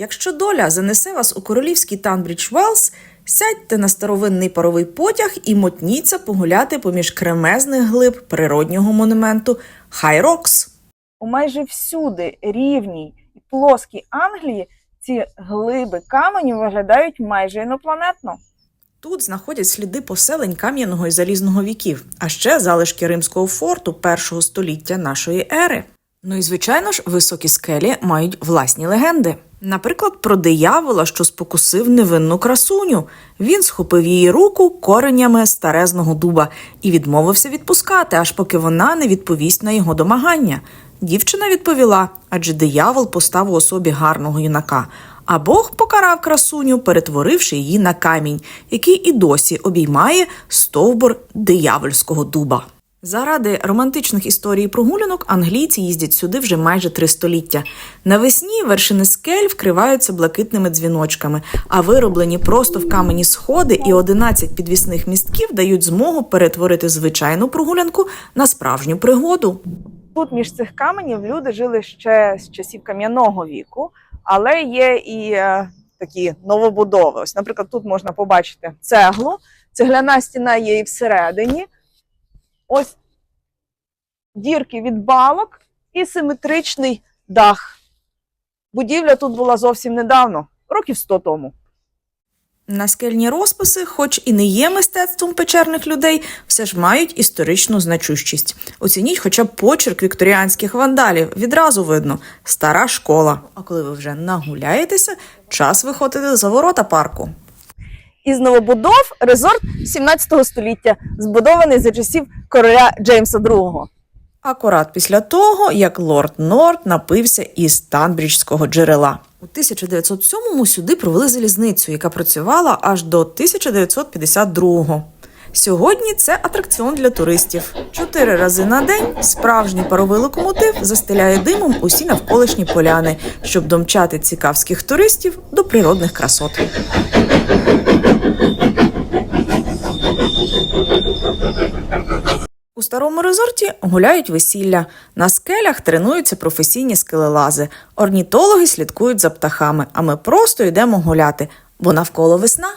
Якщо доля занесе вас у королівський Танбрідж Велс, сядьте на старовинний паровий потяг і мотніться погуляти поміж кремезних глиб природнього монументу Хай-Рокс. У майже всюди рівній і плоскій Англії ці глиби каменю виглядають майже інопланетно. Тут знаходять сліди поселень кам'яного і залізного віків, а ще залишки римського форту першого століття нашої ери. Ну і звичайно ж, високі скелі мають власні легенди. Наприклад, про диявола, що спокусив невинну красуню. Він схопив її руку коренями старезного дуба і відмовився відпускати, аж поки вона не відповість на його домагання. Дівчина відповіла, адже диявол постав у особі гарного юнака. А Бог покарав красуню, перетворивши її на камінь, який і досі обіймає стовбур диявольського дуба. Заради романтичних історій прогулянок англійці їздять сюди вже майже три століття. Навесні вершини скель вкриваються блакитними дзвіночками, а вироблені просто в камені сходи і 11 підвісних містків дають змогу перетворити звичайну прогулянку на справжню пригоду. Тут між цих каменів люди жили ще з часів кам'яного віку, але є і е, такі новобудови. Ось, наприклад, тут можна побачити цеглу. Цегляна стіна є і всередині. Ось дірки від балок і симетричний дах. Будівля тут була зовсім недавно, років 100 тому. Наскельні розписи, хоч і не є мистецтвом печерних людей, все ж мають історичну значущість. Оцініть хоча б почерк вікторіанських вандалів. Відразу видно стара школа. А коли ви вже нагуляєтеся, час виходити за ворота парку. Із новобудов резорт 17 століття, збудований за часів короля Джеймса II. Акурат після того, як лорд Норт напився із Танбріджського джерела. У 1907-му сюди провели залізницю, яка працювала аж до 1952-го. Сьогодні це атракціон для туристів. Чотири рази на день справжній паровий локомотив застеляє димом усі навколишні поляни, щоб домчати цікавських туристів до природних красот. У старому резорті гуляють весілля. На скелях тренуються професійні скелелази. Орнітологи слідкують за птахами, а ми просто йдемо гуляти, бо навколо весна.